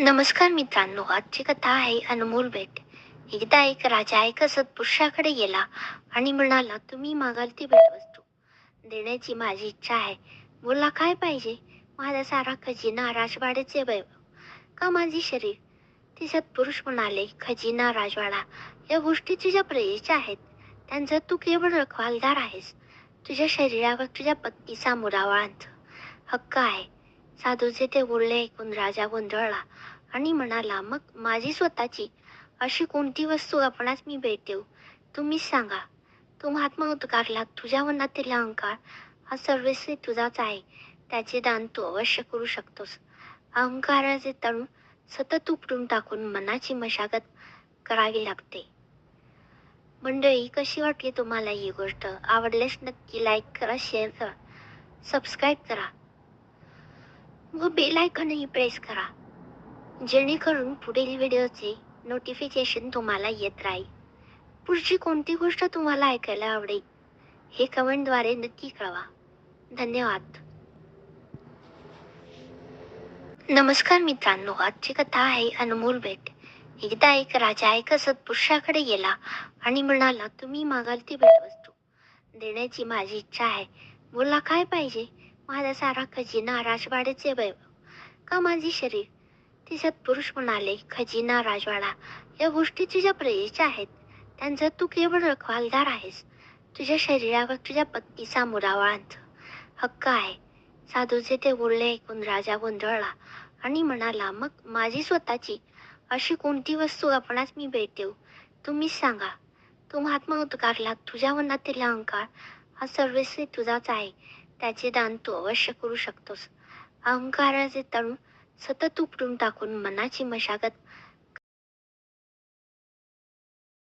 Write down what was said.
नमस्कार मित्रांनो आजची कथा आहे अनमोल भेट एकदा एक राजा एका सत्पुरुषाकडे गेला आणि म्हणाला तुम्ही मागाल ती भेटवस्तू देण्याची माझी इच्छा आहे. बोला काय पाहिजे? माझा सारा खजिना राजवाड्याचे वैभव. का माझी शरीर? ते सत्पुरुष म्हणाले खजिना राजवाडा या गोष्टी तुझ्या प्रेयेच्या आहेत. त्यांचा तू केवळ रखवालदार आहेस. तुझ्या शरीरावर तुझ्या पत्नीचा मुरावळांचा हक्क आहे. साधूचे ते बोलणे ऐकून राजा गोंधळला? आणि म्हणाला मग माझी स्वतःची. अशी कोणती वस्तू आपणास मी भेट देऊ तुम्हीच सांगा. तू महात्मा उद्गारला तुझ्या मनातील अहंकार हा सर्वस्वी तुझाच आहे. त्याचे दान तू अवश्य करू शकतोस. अहंकाराचे तणू सतत उपटून टाकून मनाची मशागत करावी लागते. मंडळी कशी वाटली तुम्हाला ही गोष्ट? आवडल्यास नक्की लाईक करा शेअर करा सबस्क्राईब करा. व बेल आयकॉनही प्रेस करा. जेणेकरून पुढील व्हिडिओचे नोटिफिकेशन तुम्हाला येत राहील. पुढची कोणती गोष्ट तुम्हाला ऐकायला आवडेल हे कमेंटद्वारे नक्की कळवा. धन्यवाद. नमस्कार मित्रांनो आजची कथा आहे अनमोल भेट एकदा एक राजा एक सत्पुरुषाकडे गेला आणि म्हणाला तुम्ही मागाल ती भेटवस्तू देण्याची माझी इच्छा आहे. बोला काय पाहिजे? माझा सारा खजिना राजवाड्याचे वैभव का माझी शरीर. ते सत्पुरुष म्हणाले खजिना राजवाडा या गोष्टी तुझ्या प्रेयच्या आहेत. त्यांचा तू केवळ रखवालदार आहेस. तुझ्या शरीरावर तुझ्या पत्नीचा मुरावळांचा हक्क आहे. साधूचे ते बोलणे ऐकून राजा गोंधळला आणि म्हणाला मग माझी स्वतःची? अशी कोणती वस्तू आपणास मी भेट देऊ तुम्हीच सांगा. तू महात्मा उद्गारला तुझ्या मनातील अहंकार हा सर्वस्वी तुझाच आहे. त्याचे दान तू अवश्य करू शकतोस. अहंकाराचे तणू सतत उपटून टाकून मनाची मशागत